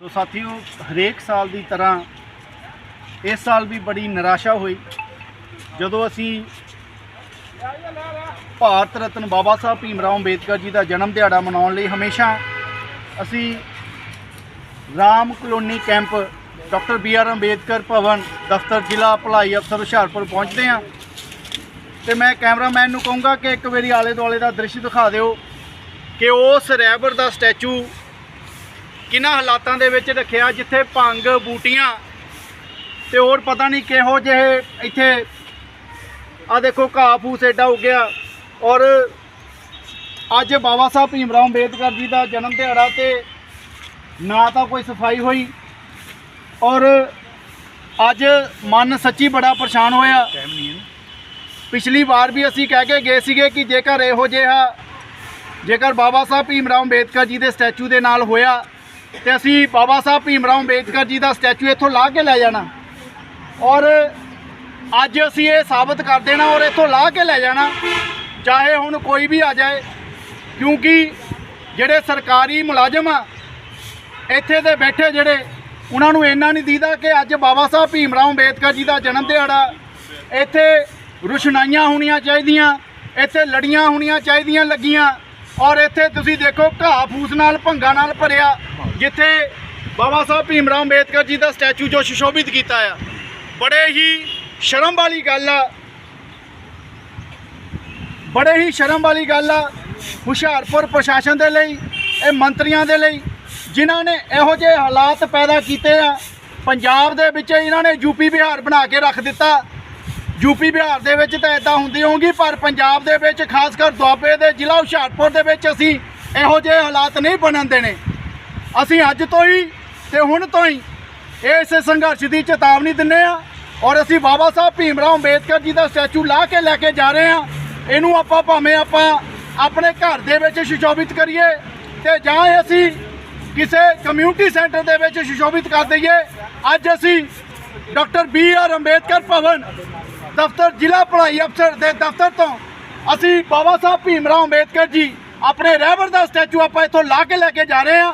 ਸੋ ਸਾਥੀਓ, ਹਰੇਕ ਸਾਲ ਦੀ ਤਰ੍ਹਾਂ ਇਸ ਸਾਲ ਵੀ ਬੜੀ ਨਿਰਾਸ਼ਾ ਹੋਈ। ਜਦੋਂ ਅਸੀਂ ਭਾਰਤ ਰਤਨ ਬਾਬਾ ਸਾਹਿਬ ਭੀਮ ਰਾਓ ਅੰਬੇਦਕਰ ਜੀ ਦਾ ਜਨਮ ਦਿਹਾੜਾ ਮਨਾਉਣ ਲਈ ਹਮੇਸ਼ਾ ਅਸੀਂ Ram colony camp, doctor B R Ambedkar Bhavan, ਦਫ਼ਤਰ ਜ਼ਿਲ੍ਹਾ ਭਲਾਈ ਅਫਸਰ ਹੁਸ਼ਿਆਰਪੁਰ ਪਹੁੰਚਦੇ ਹਾਂ। ਤੇ ਮੈਂ ਕੈਮਰਾਮੈਨ ਨੂੰ ਕਹੂੰਗਾ ਕਿ ਇੱਕ ਵਾਰੀ ਆਲੇ ਦੁਆਲੇ ਦਾ ਦ੍ਰਿਸ਼ ਦਿਖਾ ਦਿਓ ਕਿ ਉਸ ਰੈਬਰ ਦਾ ਸਟੈਚੂ ਕਿਹਨਾਂ ਹਾਲਾਤਾਂ ਦੇ ਵਿੱਚ ਰੱਖਿਆ ਜਿੱਥੇ ਭੰਗ ਬੂਟੀਆਂ ਤੇ ਹੋਰ ਪਤਾ ਨਹੀਂ ਕਿਹੋ ਜਿਹੇ ਇੱਥੇ ਆ ਦੇਖੋ ਘਾਹ ਫੂਸ ਏਡਾ ਉੱਗਿਆ ਔਰ ਅੱਜ ਬਾਬਾ ਸਾਹਿਬ ਭੀਮਰਾਓ ਅੰਬੇਦਕਰ ਜੀ ਦਾ ਜਨਮ ਦਿਹਾੜਾ ਤੇ ਨਾ ਤਾਂ ਕੋਈ ਸਫ਼ਾਈ ਹੋਈ। ਔਰ ਅੱਜ ਮਨ ਸੱਚੀ ਬੜਾ ਪਰੇਸ਼ਾਨ ਹੋਇਆ। ਪਿਛਲੀ ਵਾਰ ਵੀ ਅਸੀਂ ਕਹਿ ਕੇ ਗਏ ਸੀਗੇ ਕਿ ਜੇਕਰ ਇਹੋ ਜਿਹਾ, ਜੇਕਰ ਬਾਬਾ ਸਾਹਿਬ ਭੀਮਰਾਓ ਅੰਬੇਦਕਰ ਜੀ ਦੇ ਸਟੈਚੂ ਦੇ ਨਾਲ ਹੋਇਆ ਤੇ ਅਸੀਂ ਬਾਬਾ ਸਾਹਿਬ ਭੀਮਰਾਓ ਅੰਬੇਦਕਰ ਜੀ ਦਾ ਸਟੈਚੂ ਇੱਥੋਂ ਲਾ ਕੇ ਲੈ ਜਾਣਾ। ਔਰ ਅੱਜ ਅਸੀਂ ਇਹ ਸਾਬਤ ਕਰ ਦੇਣਾ ਔਰ ਇੱਥੋਂ ਲਾ ਕੇ ਲੈ ਜਾਣਾ, ਚਾਹੇ ਹੁਣ ਕੋਈ ਵੀ ਆ ਜਾਏ। ਕਿਉਂਕਿ ਜਿਹੜੇ ਸਰਕਾਰੀ ਮੁਲਾਜ਼ਮ ਆ, ਇੱਥੇ ਦੇ ਬੈਠੇ ਜਿਹੜੇ, ਉਹਨਾਂ ਨੂੰ ਇੰਨਾ ਨਹੀਂ ਦੀਦਾ ਕਿ ਅੱਜ ਬਾਬਾ ਸਾਹਿਬ ਭੀਮਰਾਓ ਅੰਬੇਦਕਰ ਜੀ ਦਾ ਜਨਮ ਦਿਹਾੜਾ, ਇੱਥੇ ਰੁਸ਼ਨਾਈਆਂ ਹੋਣੀਆਂ ਚਾਹੀਦੀਆਂ, ਇੱਥੇ ਲੜੀਆਂ ਹੋਣੀਆਂ ਚਾਹੀਦੀਆਂ ਲੱਗੀਆਂ। ਔਰ ਇੱਥੇ ਤੁਸੀਂ ਦੇਖੋ ਘਾਹ ਫੂਸ ਨਾਲ, ਭੰਗਾ ਨਾਲ ਭਰਿਆ, ਜਿੱਥੇ ਬਾਬਾ ਸਾਹਿਬ ਭੀਮਰਾਓ ਅੰਬੇਦਕਰ ਜੀ ਦਾ ਸਟੈਚੂ ਜੋ ਸੁਸ਼ੋਭਿਤ ਕੀਤਾ ਆ। ਬੜੇ ਹੀ ਸ਼ਰਮ ਵਾਲੀ ਗੱਲ ਆ। ਬੜੇ ਹੀ ਸ਼ਰਮ ਵਾਲੀ ਗੱਲ ਆ ਹੁਸ਼ਿਆਰਪੁਰ ਪ੍ਰਸ਼ਾਸਨ ਦੇ ਲਈ, ਇਹ ਮੰਤਰੀਆਂ ਦੇ ਲਈ, ਜਿਨ੍ਹਾਂ ਨੇ ਇਹੋ ਜਿਹੇ ਹਾਲਾਤ ਪੈਦਾ ਕੀਤੇ ਆ। ਪੰਜਾਬ ਦੇ ਵਿੱਚ ਇਹਨਾਂ ਨੇ ਯੂਪੀ ਬਿਹਾਰ ਬਣਾ ਕੇ ਰੱਖ ਦਿੱਤਾ। ਯੂਪੀ ਬਿਹਾਰ ਦੇ ਵਿੱਚ ਤਾਂ ਇਦਾਂ ਹੁੰਦੀ ਹੋਊਗੀ, ਪਰ ਪੰਜਾਬ ਦੇ ਵਿੱਚ ਖਾਸ ਕਰ ਦੁਆਬੇ ਦੇ ਜ਼ਿਲ੍ਹਾ ਹੁਸ਼ਿਆਰਪੁਰ ਦੇ ਵਿੱਚ ਅਸੀਂ ਇਹੋ ਜਿਹੇ ਹਾਲਾਤ ਨਹੀਂ ਬਣਨ ਦੇਣੇ। ਅਸੀਂ ਅੱਜ ਤੋਂ ਹੀ ਤੇ ਹੁਣ ਤੋਂ ਹੀ ਇਸ ਸੰਘਰਸ਼ ਦੀ ਚੇਤਾਵਨੀ ਦਿੰਨੇ ਆ ਔਰ ਅਸੀਂ ਬਾਬਾ ਸਾਹਿਬ ਭੀਮ ਰਾਓ ਅੰਬੇਦਕਰ ਜੀ ਦਾ ਸਟੈਚੂ ਲਾ ਕੇ ਲੈ ਕੇ ਜਾ ਰਹੇ ਆ ਇਹਨੂੰ ਆਪਾਂ ਭਾਵੇਂ ਆਪਾਂ ਆਪਣੇ ਘਰ ਦੇ ਵਿੱਚ ਸੁਸ਼ੋਭਿਤ ਕਰੀਏ ਤੇ ਜਾਂ ਅਸੀਂ ਕਿਸੇ ਕਮਿਊਨਿਟੀ ਸੈਂਟਰ ਦੇ ਵਿੱਚ ਸੁਸ਼ੋਭਿਤ ਕਰ ਦਈਏ। ਅੱਜ ਅਸੀਂ doctor B R Ambedkar Bhavan ਦਫ਼ਤਰ ਜ਼ਿਲ੍ਹਾ ਭਲਾਈ ਅਫਸਰ ਦੇ ਦਫ਼ਤਰ ਤੋਂ ਅਸੀਂ ਬਾਬਾ ਸਾਹਿਬ ਭੀਮਰਾਓ ਅੰਬੇਦਕਰ ਜੀ ਆਪਣੇ ਰਹਿਬਰ ਦਾ ਸਟੈਚੂ ਆਪਾਂ ਇੱਥੋਂ ਲਾ ਕੇ ਲੈ ਕੇ ਜਾ ਰਹੇ ਹਾਂ।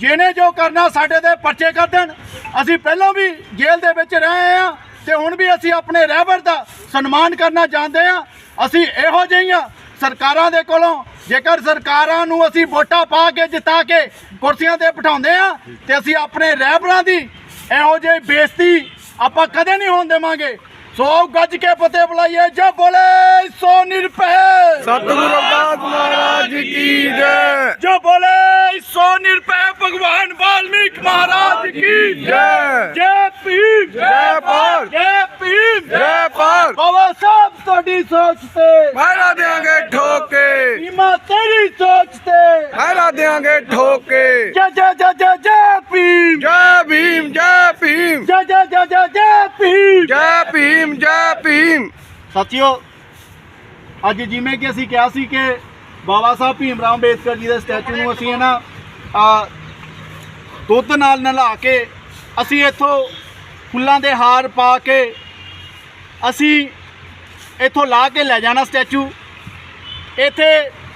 ਜਿਹਨੇ ਜੋ ਕਰਨਾ ਸਾਡੇ ਦੇ ਪਰਚੇ ਕਰ ਦੇਣ। ਅਸੀਂ ਪਹਿਲਾਂ ਵੀ ਜੇਲ੍ਹ ਦੇ ਵਿੱਚ ਰਹੇ ਹਾਂ ਤੇ ਹੁਣ ਵੀ ਅਸੀਂ ਆਪਣੇ ਰਹਿਬਰ ਦਾ ਸਨਮਾਨ ਕਰਨਾ ਚਾਹੁੰਦੇ ਹਾਂ। ਅਸੀਂ ਇਹੋ ਜਿਹੀਆਂ ਸਰਕਾਰਾਂ ਦੇ ਕੋਲੋਂ। ਜੇਕਰ ਸਰਕਾਰਾਂ ਨੂੰ ਅਸੀਂ ਵੋਟਾਂ ਪਾ ਕੇ ਜਿਤਾ ਕੇ ਕੁਰਸੀਆਂ ਤੇ ਬਿਠਾਉਂਦੇ ਆ ਤੇ ਅਸੀਂ ਆਪਣੇ ਰਹਿਬਰਾਂ ਦੀ ਇਹੋ ਜਿਹੀ ਬੇਇੱਜ਼ਤੀ ਆਪਾਂ ਕਦੇ ਨਹੀਂ ਹੋਣ ਦੇਵਾਂਗੇ। ਸੋ ਗੱਜ ਕੇ ਫਤਿਹ ਬੁਲਾਈਏ ਜੋ ਬੋਲੇ ਸੋ ਨਿਰਭੈ ਸਤਿਗੁਰੂ ਰਵਿਦਾਸ ਮਹਾਰਾਜ ਕੀ ਜੈ ਜੋ ਬੋਲੇ ਸੋ ਨਿਰਭੈ ਭਗਵਾਨ ਵਾਲਮੀਕ ਮਹਾਰਾਜ ਕੀ ਜੈ ਜੈ ਭੀਮ ਜੈ ਭਾਰਤ ਜੈ ਭੀਮ ਜੈ ਭਾਰਤ ਬਾਬਾ ਸਾਹਿਬ ਤੁਹਾਡੀ ਸੋਚ ਤੇ ਮਾਰਾ ਦੇਾਂਗੇ ਠੋਕੇ ਭੀਮਾ ਤੇਰੀ ਸੋਚ ਤੇ ਮਾਰਾ ਦੇਾਂਗੇ ਠੋਕੇ ਜੈ ਜੈ ਜੈ ਜੈ ਜੈ ਭੀਮ ਜੈ ਭੀਮ ਜੈ ਭੀਮ ਜੈ ਜੈ ਜੈ ਜੈ ਜੈ ਭੀਮ ਜੈ ਭੀਮ, ਜੈ ਭੀਮ। ਸਾਥੀਓ, ਅੱਜ ਜਿਵੇਂ ਕਿ ਅਸੀਂ ਕਿਹਾ ਸੀ ਕਿ ਬਾਬਾ ਸਾਹਿਬ ਭੀਮ ਰਾਮ ਅੰਬੇਦਕਰ ਜੀ ਦੇ ਸਟੈਚੂ ਨੂੰ ਅਸੀਂ ਨਾ ਦੁੱਧ ਨਾਲ ਨਲਾ ਕੇ ਅਸੀਂ ਇੱਥੋਂ ਫੁੱਲਾਂ ਦੇ ਹਾਰ ਪਾ ਕੇ ਅਸੀਂ ਇੱਥੋਂ ਲਾ ਕੇ ਲੈ ਜਾਣਾ ਸਟੈਚੂ। ਇੱਥੇ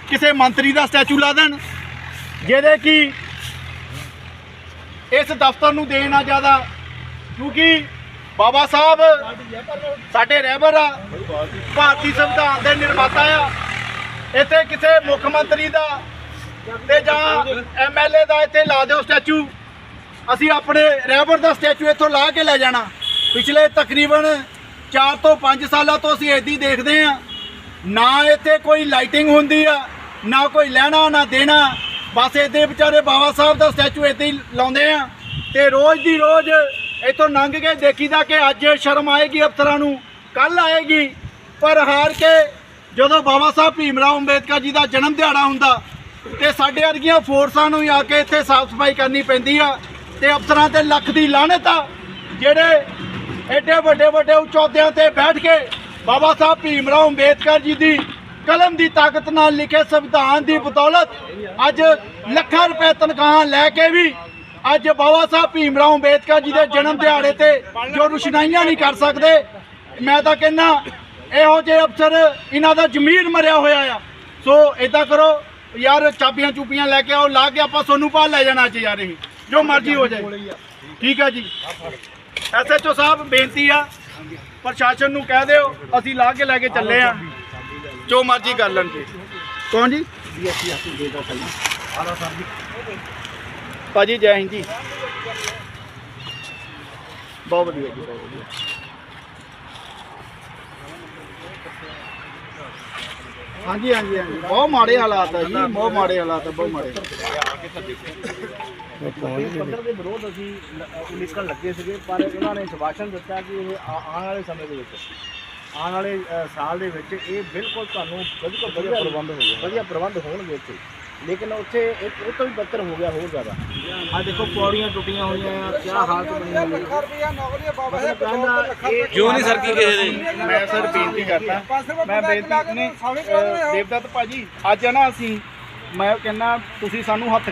ਕਿਸੇ ਮੰਤਰੀ ਦਾ ਸਟੈਚੂ ਲਾ ਦੇਣ, ਜਿਹਦੇ ਕਿ ਇਸ ਦਫ਼ਤਰ ਨੂੰ ਦੇਣਾ ਜ਼ਿਆਦਾ, ਕਿਉਂਕਿ ਬਾਬਾ ਸਾਹਿਬ, ਸਾਡੇ ਰਹਿਬਰ ਆ। ਭਾਰਤੀ ਸੰਵਿਧਾਨ ਦੇ ਨਿਰਮਾਤਾ ਆ। ਇੱਥੇ ਕਿਸੇ ਮੁੱਖ ਮੰਤਰੀ ਦਾ ਤੇ ਜਾਂ ਐਮਐਲਏ ਦਾ ਇੱਥੇ ਲਾ ਦਿਓ ਸਟੈਚੂ। ਅਸੀਂ ਆਪਣੇ ਰਹਿਬਰ ਦਾ ਸਟੈਚੂ ਇੱਥੋਂ ਲਾ ਕੇ ਲੈ ਜਾਣਾ। ਪਿਛਲੇ ਤਕਰੀਬਨ 4 ਤੋਂ 5 ਸਾਲਾਂ ਤੋਂ ਅਸੀਂ ਏਦੀ ਦੇਖਦੇ ਆ ਨਾ ਇੱਥੇ ਕੋਈ ਲਾਈਟਿੰਗ ਹੁੰਦੀ ਆ, ਨਾ ਕੋਈ ਲੈਣਾ, ਨਾ ਦੇਣਾ। ਬਸ ਇਹਦੇ ਵਿਚਾਰੇ ਬਾਬਾ ਸਾਹਿਬ ਦਾ ਸਟੈਚੂ ਇੱਥੇ ਹੀ ਲਾਉਂਦੇ ਆ। ਤੇ ਰੋਜ਼ ਦੀ ਰੋਜ਼ ਇੱਥੋਂ ਲੰਘ ਕੇ ਦੇਖੀਦਾ ਕਿ ਅੱਜ ਸ਼ਰਮ ਆਏਗੀ ਅਫਸਰਾਂ ਨੂੰ ਕੱਲ ਆਏਗੀ। ਪਰ ਹਾਰ ਕੇ ਜਦੋਂ ਬਾਬਾ ਸਾਹਿਬ ਭੀਮ ਰਾਓ ਅੰਬੇਦਕਰ ਜੀ ਦਾ ਜਨਮ ਦਿਹਾੜਾ ਹੁੰਦਾ, ਤੇ ਸਾਡੇ ਵਰਗੀਆਂ ਫੋਰਸਾਂ ਨੂੰ ਹੀ ਆ ਕੇ ਇੱਥੇ ਸਾਫ਼ ਸਫ਼ਾਈ ਕਰਨੀ ਪੈਂਦੀ ਆ, ਤੇ ਅਫਸਰਾਂ ਤੇ ਲੱਖ ਦੀ ਲਾਹਨਤ ਆ, ਜਿਹੜੇ ਐਡੇ ਵੱਡੇ ਵੱਡੇ ਉਚੌਦਿਆਂ ਤੇ ਬੈਠ ਕੇ ਬਾਬਾ ਸਾਹਿਬ ਭੀਮ ਰਾਓ ਅੰਬੇਦਕਰ ਜੀ ਦੀ ਕਲਮ ਦੀ ਤਾਕਤ ਨਾਲ ਲਿਖੇ ਸੰਵਿਧਾਨ ਦੀ ਬਦੌਲਤ ਅੱਜ ਲੱਖਾਂ ਰੁਪਏ ਤਨਖਾਹਾਂ ਲੈ ਕੇ ਵੀ ਅੱਜ ਬਾਬਾ ਸਾਹਿਬ ਭੀਮ ਰਾਓ ਅੰਬੇਦਕਰ ਜੀ ਦੇ ਜਨਮ ਦਿਹਾੜੇ ਤੇ ਜੋ ਰੁਸ਼ਨਾਈਆਂ ਨਹੀਂ ਕਰ ਸਕਦੇ, ਮੈਂ ਤਾਂ ਕਹਿੰਨਾ ਇਹੋ ਜਿਹੇ ਅਫਸਰ ਇਹਨਾਂ ਦਾ ਜ਼ਮੀਰ ਮਰਿਆ ਹੋਇਆ ਆ। ਸੋ ਇਦਾਂ ਕਰੋ, ਯਾਰ ਚਾਬੀਆਂ ਚੂਪੀਆਂ ਲੈ ਕੇ ਆਓ, ਲਾ ਕੇ ਆਪਾਂ ਸੋਨੂੰ ਪਾ ਲੈ ਜਾਣਾ ਚ ਯਾਰ ਇਹ। ਜੋ ਮਰਜ਼ੀ ਹੋ ਜਾਏ। ਠੀਕ ਆ ਜੀ। ਐਸਐਚਓ ਸਾਹਿਬ, ਬੇਨਤੀ ਆ, ਪ੍ਰਸ਼ਾਸਨ ਨੂੰ ਕਹਿ ਦਿਓ, ਅਸੀਂ ਲਾ ਕੇ ਲੈ ਕੇ ਚੱਲੇ ਆ। ਜੋ ਮਰਜ਼ੀ ਕਰ ਲੈਣਗੇ ਕੌਣ ਜੀ? ਭਾਜੀ ਜੈ ਹਿੰਦ ਜੀ। ਬਹੁਤ ਵਧੀਆ ਜੀ ਬਹੁਤ ਵਧੀਆ। ਹਾਂਜੀ ਹਾਂਜੀ ਹਾਂਜੀ। ਬਹੁਤ ਮਾੜੇ ਹਾਲਾਤ ਆ ਜੀ ਬਹੁਤ ਮਾੜੇ ਹਾਲਾਤ ਆ ਬਹੁਤ ਮਾੜੇ ਪੱਤਰ ਦੇ ਵਿਰੋਧ ਅਸੀਂ ਉਲੀਕਣ ਲੱਗੇ ਸੀਗੇ ਪਰ ਉਹਨਾਂ ਨੇ ਸ਼ਵਾਸ਼ਨ ਦਿੱਤਾ ਕਿ ਇਹ ਆ- ਆਉਣ ਵਾਲੇ ਸਮੇਂ ਦੇ ਵਿੱਚ ਆਉਣ ਵਾਲੇ ਸਾਲ ਦੇ ਵਿੱਚ ਇਹ ਬਿਲਕੁਲ ਤੁਹਾਨੂੰ ਬਿਲਕੁਲ ਵਧੀਆ ਪ੍ਰਬੰਧ ਹੋਣਗੇ। ਵਧੀਆ ਪ੍ਰਬੰਧ ਹੋਣਗੇ ਉੱਥੇ ਲੇਕਿਨ ਉੱਥੇ ਇੱਕ ਉਹ ਤੋਂ ਵੀ ਬੱਤਰ ਹੋ ਗਿਆ ਹੋਰ ਜ਼ਿਆਦਾ। ਆ ਦੇਖੋ ਪੌੜੀਆਂ ਟੁੱਟੀਆਂ ਹੋਈਆਂ ਆ ਕੀ ਹਾਲਤ ਬਣੀ ਹੋਈ ਹੈ ਮਤਲਬ ਕਹਿੰਦਾ ਇਹ ਕਿਉਂ ਨਹੀਂ ਸਰਕੀ ਕਿਸੇ ਦੀ? ਮੈਂ ਸਰ ਬੇਨਤੀ ਕਰਦਾ। ਮੈਂ ਬੇਨਤੀ ਨਹੀਂ ਦੇਵਦੱਤ ਭਾਜੀ ਅੱਜ ਨਾ ਅਸੀਂ ਮੈਂ ਕਹਿੰਦਾ ਤੁਸੀਂ ਸਾਨੂੰ ਹੱਥ